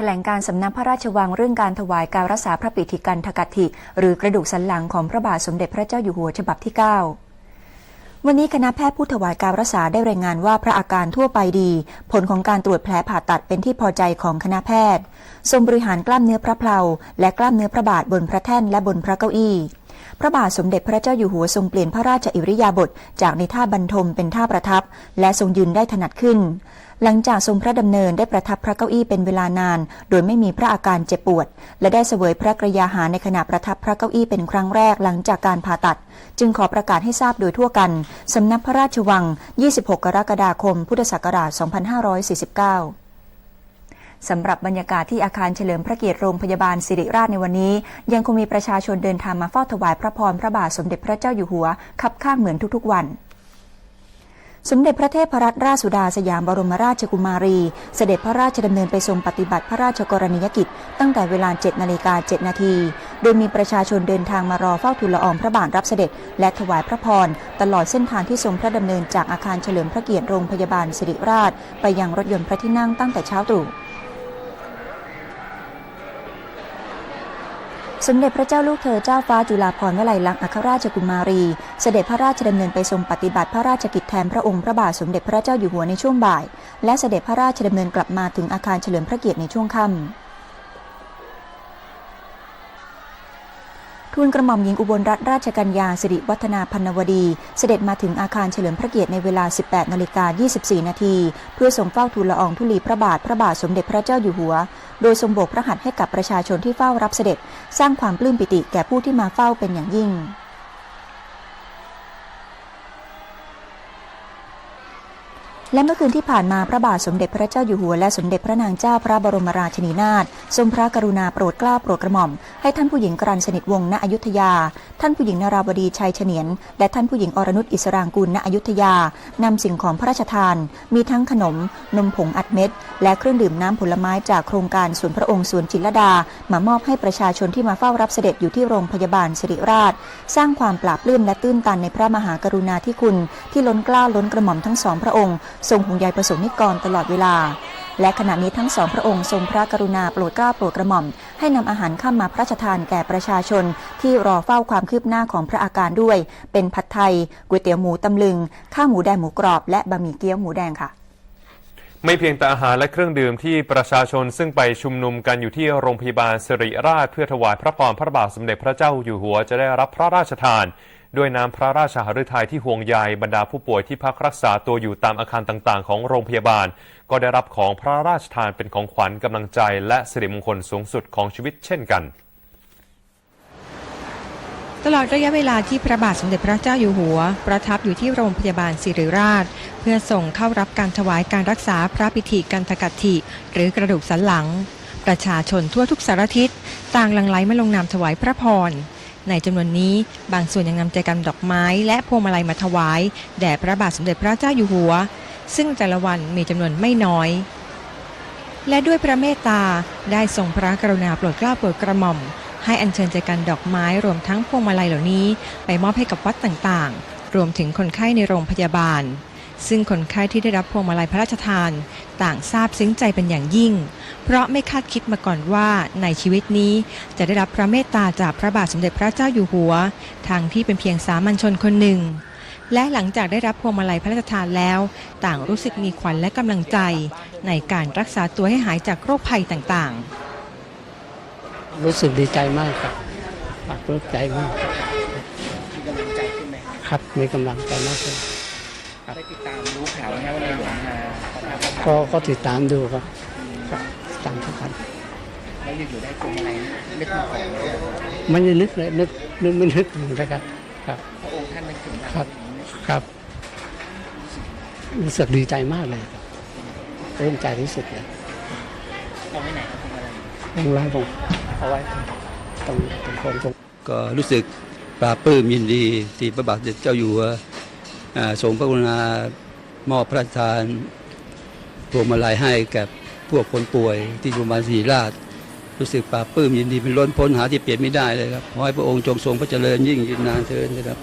แถลงการสำนักพระราชวังเรื่องการถวายการรักษาพระปิติกันทกติหรือกระดูกสันหลังของพระบาทสมเด็จพระเจ้าอยู่หัวฉบับที่ 9วันนี้คณะแพทย์ผู้ถวายการรักษาได้รายงานว่าพระอาการทั่วไปดี ผลของการตรวจแผลผ่าตัดเป็นที่พอใจของคณะแพทย์ ทรงบริหารกล้ามเนื้อพระเพลาและกล้ามเนื้อพระบาทบนพระแท่นและบนพระเก้าอี้ พระบาทสมเด็จพระเจ้าอยู่หัวทรงเปลี่ยนพระราชอิริยาบถจากในท่าบรรทมเป็นท่าประทับ และทรงยืนได้ถนัดขึ้น หลังจากทรงพระดำเนินได้ประทับพระเก้าอี้เป็นเวลานาน โดยไม่มีพระอาการเจ็บปวด และได้เสวยพระกรยาหารในขณะประทับพระเก้าอี้เป็นครั้งแรกหลังจากการผ่าตัด จึงขอประกาศให้ทราบโดยทั่วกันสำนักพระราชวัง 26 กรกฎาคม พุทธศักราช 2549 สำหรับบรรยากาศที่อาคารเฉลิมพระเกียรติโรงพยาบาลสิริราชในวันนี้ ยังคงมีประชาชนเดินทางมาเฝ้าถวายพระพรพระบาทสมเด็จพระเจ้าอยู่หัวคับข้างเหมือนทุกๆวันสมเด็จพระเทพรัตนราชสุดาสยามบรมราชกุมารี เสด็จพระราชดำเนินไปทรงปฏิบัติพระราชกรณียกิจ ตั้งแต่เวลา 7 นาฬิกา 7 นาที โดยมีประชาชนเดินทางมารอเฝ้าทูลละอองพระบาทรับเสด็จ และถวายพระพร ตลอดเส้นทางที่ทรงพระดำเนินจากอาคารเฉลิมพระเกียรติโรงพยาบาลสิริราช ไปยังรถยนต์พระที่นั่งตั้งแต่เช้าตรู่ สมเด็จพระเจ้าลูกเธอเจ้าฟ้าจุฬาภรณ์วลัยลักษณ์อัครราชกุมารี เสด็จพระราชดำเนินไปทรงปฏิบัติพระราชกิจแทนพระองค์พระบาทสมเด็จพระเจ้าอยู่หัวในช่วงบ่าย และเสด็จพระราชดำเนินกลับมาถึงอาคารเฉลิมพระเกียรติในช่วงค่ำทูลกระหม่อมหญิงอุบลรัตนราชกัญญาสิริวัฒนาพันนวดี เสด็จมาถึงอาคารเฉลิมพระเกียรติในเวลา 18 นาฬิกา 24 นาที เพื่อทรงเฝ้าทูลละอองธุลีพระบาท พระบาทสมเด็จพระเจ้าอยู่หัว โดยทรงโบกพระหัตถ์ให้กับประชาชนที่เฝ้ารับเสด็จ สร้างความปลื้มปิติแก่ผู้ที่มาเฝ้าเป็นอย่างยิ่ง และเมื่อคืนที่ผ่านมาพระบาทสมเด็จพระเจ้าอยู่หัวและสมเด็จพระนางเจ้าพระบรมราชินีนาถทรงพระกรุณาโปรดเกล้าโปรดกระหม่อม ให้ท่านผู้หญิงกรันสนิทวงศ์ณอยุธยา ท่านผู้หญิงนราบดีชัยเฉนียน และท่านผู้หญิงอรนุชอิสรางกูลณอยุธยานำสิ่งของพระราชทาน มีทั้งขนม นมผงอัดเม็ด และเครื่องดื่มน้ำผลไม้จากโครงการสวนพระองค์สวนจิตรลดามามอบให้ประชาชนที่มาเฝ้ารับเสด็จอยู่ที่โรงพยาบาลสิริราช สร้างความปราบปลื้มและตื้นตันในพระมหากรุณาธิคุณที่ล้นเกล้าล้นกระหม่อมทั้งสองพระองค์ทรงห่วงใยประสงนิกรตลอดเวลา และขณะนี้ทั้งสองพระองค์ทรงพระกรุณาโปรดเกล้าโปรดกระหม่อม ให้นำอาหารข้ามมาพระราชทานแก่ประชาชน ที่รอเฝ้าความคืบหน้าของพระอาการด้วย เป็นผัดไทยก๋วยเตี๋ยวหมูตำลึง ข้าวหมูแดงหมูกรอบ และบะหมี่เกี๊ยวหมูแดงค่ะไม่เพียงแต่อาหารและเครื่องดื่มที่ประชาชนซึ่งไปชุมนุมกันอยู่ที่โรงพยาบาลสิริราชเพื่อถวายพระพรพระบาทสมเด็จพระเจ้าอยู่หัวจะได้รับพระราชทาน ด้วยน้ำพระราชหฤทัยที่ห่วงใยบรรดาผู้ป่วยที่พักรักษาตัวอยู่ตามอาคารต่างๆ ของโรงพยาบาล ก็ได้รับของพระราชทานเป็นของขวัญกำลังใจและสิริมงคลสูงสุดของชีวิตเช่นกันตลอดระยะเวลาที่พระบาทสมเด็จพระเจ้าอยู่หัว ประทับอยู่ที่โรงพยาบาลศิริราช เพื่อส่งเข้ารับการถวายการรักษาพระพิธีกันทกัตถิ หรือกระดูกสันหลัง ประชาชนทั่วทุกสารทิศต่างหลั่งไหลมาลงนามถวายพระพร ในจำนวนนี้บางส่วนยังนำใจกันดอกไม้และพวงมาลัยมาถวาย แด่พระบาทสมเด็จพระเจ้าอยู่หัว ซึ่งแต่ละวันมีจำนวนไม่น้อย และด้วยพระเมตตาได้ทรงพระกรุณาโปรดเกล้าโปรดกระหม่อม ให้อัญเชิญใจกันดอกไม้รวมทั้งพวงมาลัยเหล่านี้ ไปมอบให้กับวัดต่างๆ รวมถึงคนไข้ในโรงพยาบาล ซึ่งคนไข้ที่ได้รับพวงมาลัยพระราชทาน ต่างทราบซึ้งใจเป็นอย่างยิ่ง เพราะไม่คาดคิดมาก่อนว่าในชีวิตนี้จะได้รับพระเมตตาจากพระบาทสมเด็จพระเจ้าอยู่หัวทางที่เป็นเพียงสามัญชนคนหนึ่ง และหลังจากได้รับพวงมาลัยพระราชทานแล้ว ต่างรู้สึกมีขวัญและกำลังใจ ในการรักษาตัวให้หายจากโรคภัยต่างๆ รู้สึกดีใจมากครับปากปลื้มใจมากมีกำลังใจขึ้นไหมครับครับมีกำลังใจมากเลย ได้ติดตามรู้ข่าวไหมครับว่าในหลวงมาประทับรับก็ก็ติดตามดูครับครับติดตามทุกครั้งแล้วอยู่ๆได้พวงมาลัยนึกมาขอเลยไม่ได้นึกเลยนึกนึกไม่นึกเลยครับ ครับพระองค์ท่านนึกถึงเราครับครับ รู้สึกดีใจมากเลยครับปลื้มใจที่สุดเลยเอาไว้ไหนครับพวงมาลัยตรงร้านผมเอาไว้ตรงตรงคนตรง ก็รู้สึกปลาบปลื้มยินดีที่พระบาทสมเด็จเจ้าอยู่หัวอ่า ทรงพระกรุณามอบพระราชทานพวงมาลัยให้แกับพวกคนป่วยที่โรงพยาบาลศรีราช รู้สึกปลาบปลื้มยินดีเป็นล้นพ้นหาที่เปลี่ยนไม่ได้เลยครับขอให้พระองค์จงทรงพระเจริญยิ่งยืนนานเถิดนะครับ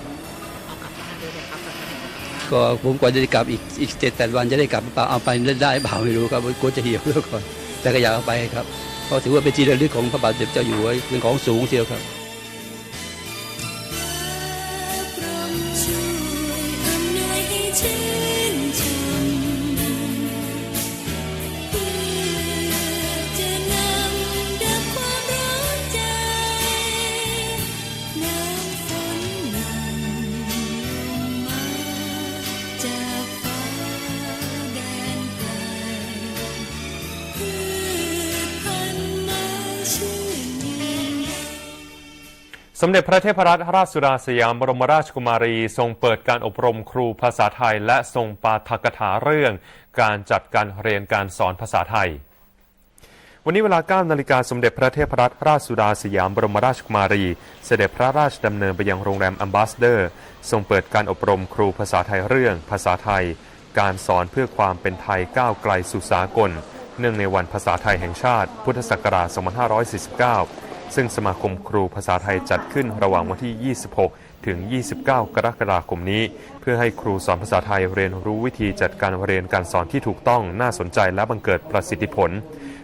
ก็ผมกว่าจะได้กลับอีกอีกเจ็ดแปดวันจะได้กลับเปล่าเอาไปได้เปล่าไม่รู้ครับกลัวจะเหี่ยวแล้วก่อนแต่ก็อยากเอาไปครับเพราะถือว่าเป็นที่รลึกของพระบาทสมเด็จเจ้าอยู่หัวเป็นของสูงเชียวครับ สมเด็จพระเทพรัตนราชสุดาสยามบรมราชกุมารี ทรงเปิดการอบรมครูภาษาไทย และทรงปาฐกถาเรื่อง การจัดการเรียนการสอนภาษาไทย วันนี้เวลา 9 นาฬิกาสมเด็จพระเทพรัตนราชสุดาสยามบรมราชกุมารี เสด็จพระราชดำเนินไปยังโรงแรมอัมบาสเดอร์ ทรงเปิดการอบรมครูภาษาไทยเรื่อง ภาษาไทย การสอนเพื่อความเป็นไทยก้าวไกลสู่สากล เนื่องในวันภาษาไทยแห่งชาติ พุทธศักราช 2549 ซึ่งสมาคมครูภาษาไทยจัดขึ้นระหว่างวันที่ 26 ถึง 29 กรกฎาคมนี้ เพื่อให้ครูสอนภาษาไทยเรียนรู้วิธีจัดการเรียนการสอนที่ถูกต้องน่าสนใจและบังเกิดประสิทธิผล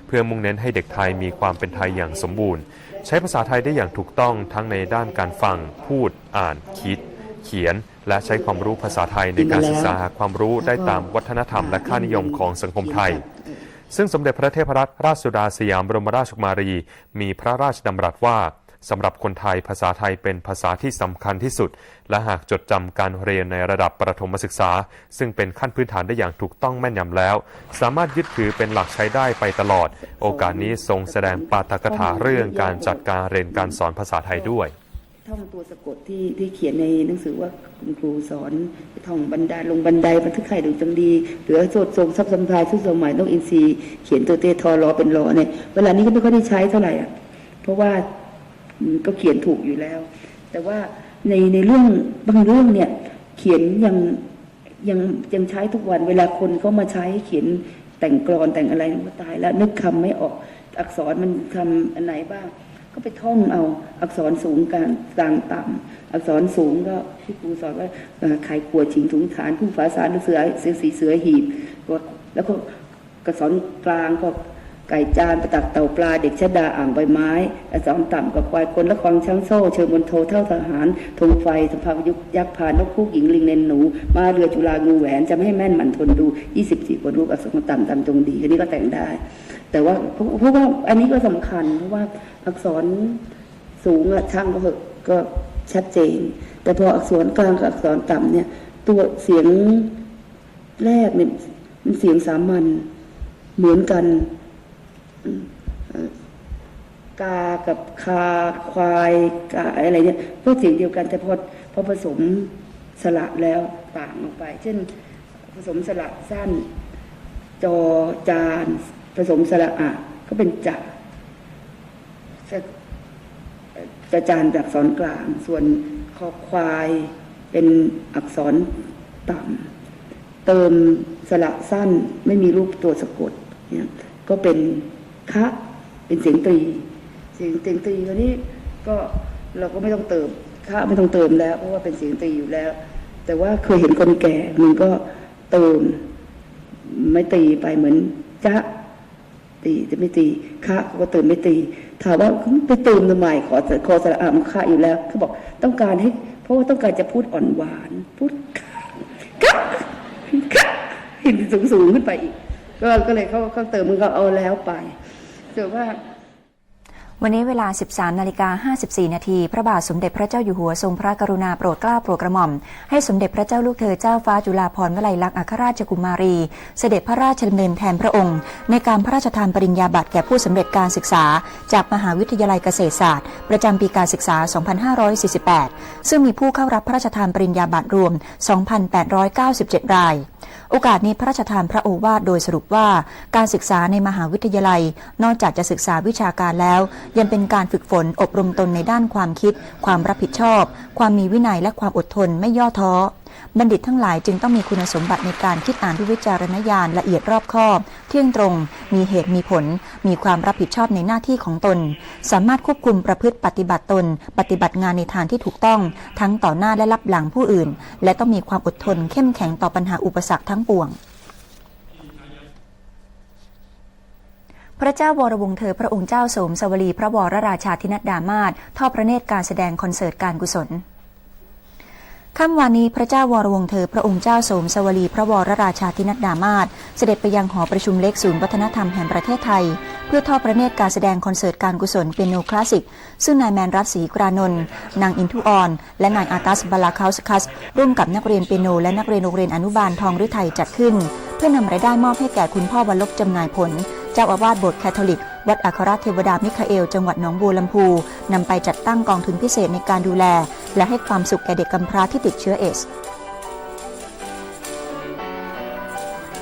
เพื่อมุ่งเน้นให้เด็กไทยมีความเป็นไทยอย่างสมบูรณ์ ใช้ภาษาไทยได้อย่างถูกต้องทั้งในด้านการฟัง พูด อ่าน คิด เขียน และใช้ความรู้ภาษาไทยในการศึกษาหาความรู้ได้ตามวัฒนธรรมและค่านิยมของสังคมไทย ซึ่งสมเด็จพระเทพรัตนราชสุดาสยามบรมราชกุมารี มีพระราชดำรัสว่าสำหรับคนไทยภาษาไทยเป็นภาษาที่สำคัญที่สุด และหากจดจำการเรียนในระดับประถมศึกษา ซึ่งเป็นขั้นพื้นฐานได้อย่างถูกต้องแม่นยำแล้ว สามารถยึดถือเป็นหลักใช้ได้ไปตลอด โอกาสนี้ทรงแสดงปาฐกถาเรื่องการจัดการเรียนการสอนภาษาไทยด้วย ท่องตัวสะกดที่ที่เขียนในหนังสือว่าคุณครูสอนท่องบันไดลงบันไดบันทึกไข่ดูจังดีเหลือโสดทรงซับสมทายทุกสมัยต้องอินทรีย์เขียนตัวเตทอรอเป็นรอเนี่ยเวลานี้ก็ไม่ค่อยได้ใช้เท่าไหร่อะเพราะว่าก็เขียนถูกอยู่แล้ว แต่ว่าในในเรื่องบางเรื่องเนี่ยเขียนยังยังยังใช้ทุกวัน เวลาคนเขามาใช้เขียนแต่งกรอนแต่งอะไรก็ตายแล้วนึกคำไม่ออกอักษรมันคำอันไหนบ้าง ก็ไปท่องเอาอักษรสูงกลางกลางต่ำอักษรสูงก็ที่ครูสอนว่าเอ่อไข่ขวดชิงถุงฐานผู้ฝาสารเสือเสือสีเสือหีบแล้วก็กระสอนกลางก็ ไก่จานประตักเต่าปลาเด็กชะดาอ่างใบไม้อักษรต่ำกับควายคนละควางช้างโซ่ เชิญบนโทเท่าทหารธงไฟสภาพยุกยักษ์พานกคู่หญิงลิงเลนหนู มาเรือจุฬางูแหวนจะไม่ให้แม่นหมันทนดู 24บทรูปอักษรต่ำต่ำตรงดีอันนี้ก็แต่งได้ แต่ว่าเพราะว่าอันนี้ก็สำคัญเพราะว่าอักษรสูงอะช่างก็เหอะก็ชัดเจน แต่พออักษรกลางกับอักษรต่ำเนี่ย ตัวเสียงแรกเนี่ยมันเสียงสามัญเหมือนกัน กากับคาควายกาอะไรเนี่ยก็เสียงเดียวกันแต่พอพอผสมสระแล้วต่างออกไป เช่น ผสมสระสั้น จอจานผสมสระอะก็เป็นจะจะจะจานจากอักษรกลาง ส่วนคอควายเป็นอักษรต่ำเติมสระสั้นไม่มีรูปตัวสะกดเนี่ยก็เป็น คะเป็นเสียงตรี เสียงเสียงตรีคราวนี้ก็เราก็ไม่ต้องเติมคะไม่ต้องเติมแล้ว เพราะว่าเป็นเสียงตรีอยู่แล้ว แต่ว่าเคยเห็นคนแก่มันก็เติมไม่ตีไปเหมือนจะตีแต่ไม่ตีคะเขาก็เติมไม่ตี ถามว่าไปเติมทำไมขอขอสระอามคะอยู่แล้วเขาบอกต้องการให้ เพราะว่าต้องการจะพูดอ่อนหวาน พูดคะคะคะเห็นสูงสูงขึ้นไปอีก ก็ก็เลยเขาเขาเติมมันก็เอาแล้วไป แต่ว่าวันนี้เวลา 13 นาฬิกา 54 นาที พระบาทสมเด็จพระเจ้าอยู่หัวทรงพระกรุณาโปรดเกล้าโปรดกระหม่อม ให้สมเด็จพระเจ้าลูกเธอเจ้าฟ้าจุฬาภรณ์วลัยลักษณ์อัครราชกุมารี เสด็จพระราชดำเนินแทนพระองค์ ในการพระราชทานปริญญาบัตรแก่ผู้สำเร็จการศึกษา จากมหาวิทยาลัยเกษตรศาสตร์ ประจำปีการศึกษา 2548 ซึ่งมีผู้เข้ารับพระราชทานปริญญาบัตรรวม 2,897 ราย โอกาสนี้พระราชทานพระโอวาทโดยสรุปว่า การศึกษาในมหาวิทยาลัย นอกจากจะศึกษาวิชาการแล้ว ยังเป็นการฝึกฝนอบรมตนในด้านความคิด ความรับผิดชอบ ความมีวินัยและความอดทนไม่ย่อท้อ บัณฑิตทั้งหลายจึงต้องมีคุณสมบัติในการคิดอ่านด้วยวิจารณญาณละเอียดรอบคอบ เที่ยงตรง มีเหตุมีผล มีความรับผิดชอบในหน้าที่ของตน สามารถควบคุมประพฤติปฏิบัติตน ปฏิบัติงานในทางที่ถูกต้อง ทั้งต่อหน้าและรับหลังผู้อื่น และต้องมีความอดทนเข้มแข็งต่อปัญหาอุปสรรคทั้งปวงพระเจ้าวรวงศ์เธอพระองค์เจ้าสมสวลีพระวรราชาธินัดดามาศทอดพระเนตรการแสดงคอนเสิร์ตการกุศล ค่ำวานนี้พระเจ้าวรวงเธอ พระองค์เจ้าสมสวลีพระวรราชาธินัดดามาศเสด็จไปยังหอประชุมเล็กศูนย์วัฒนธรรมแห่งประเทศไทย เพื่อทอดพระเนตรการแสดงคอนเสิร์ตการกุศลเปียโนคลาสสิก ซึ่งนายแมนรัตศรีกรานนท์นางอินทุออน และนายอาตัสบาลาคาสคัส ร่วมกับนักเรียนเปียโน และนักเรียนโรงเรียนอนุบาลทองฤทัยจัดขึ้น เพื่อนำรายได้มอบให้แก่คุณพ่อวันลบจำนายผล เจ้าอาวาสโบสถ์แคทอลิกวัดอัครเทวดามิคาเอล จังหวัดหนองบัวลำพูนำไปจัดตั้งกองทุนพิเศษในการดูแล และให้ความสุขแก่เด็กกำพร้าที่ติดเชื้อเอส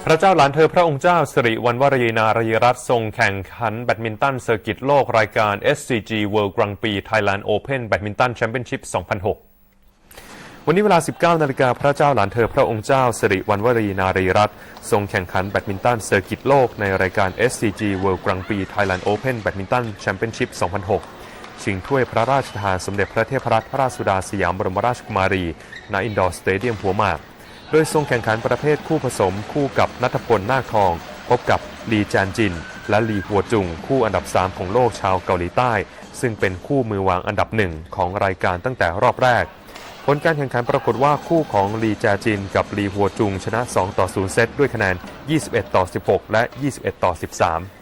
พระเจ้าหลานเธอพระองค์เจ้าสิริวัณวรีนารยรัตน์ทรงแข่งขันแบดมินตันเซอร์กิตโลกรายการ SCG World Grand Prix Thailand Open Badminton Championship 2006วันนี้เวลา 19 นาฬิกาพระเจ้าหลานเธอพระองค์เจ้าสิริวัณวรีนารยรัตน์ทรงแข่งขันแบดมินตันเซอร์กิตโลกในรายการ SCG World Grand Prix Thailand Open Badminton Championship 2006 ชิงถ้วยพระราชทานสมเด็จพระเทพรัตนราชสุดาสยามบรมราชกุมารี ณ อินดอร์สเตเดียมหัวหมาก โดยทรงแข่งขันประเภทคู่ผสมคู่กับนัทพลนาคทอง พบกับลีจานจิน และลีหัวจุง คู่อันดับ 3 ของโลกชาวเกาหลีใต้ ซึ่งเป็นคู่มือวางอันดับหนึ่งของรายการตั้งแต่รอบแรก ผลการแข่งขันปรากฏว่าคู่ของลีจาจิน กับลีหัวจุงชนะ 2 ต่อ 0 เซตด้วยคะแนน 21 ต่อ 16 และ 21 ต่อ 13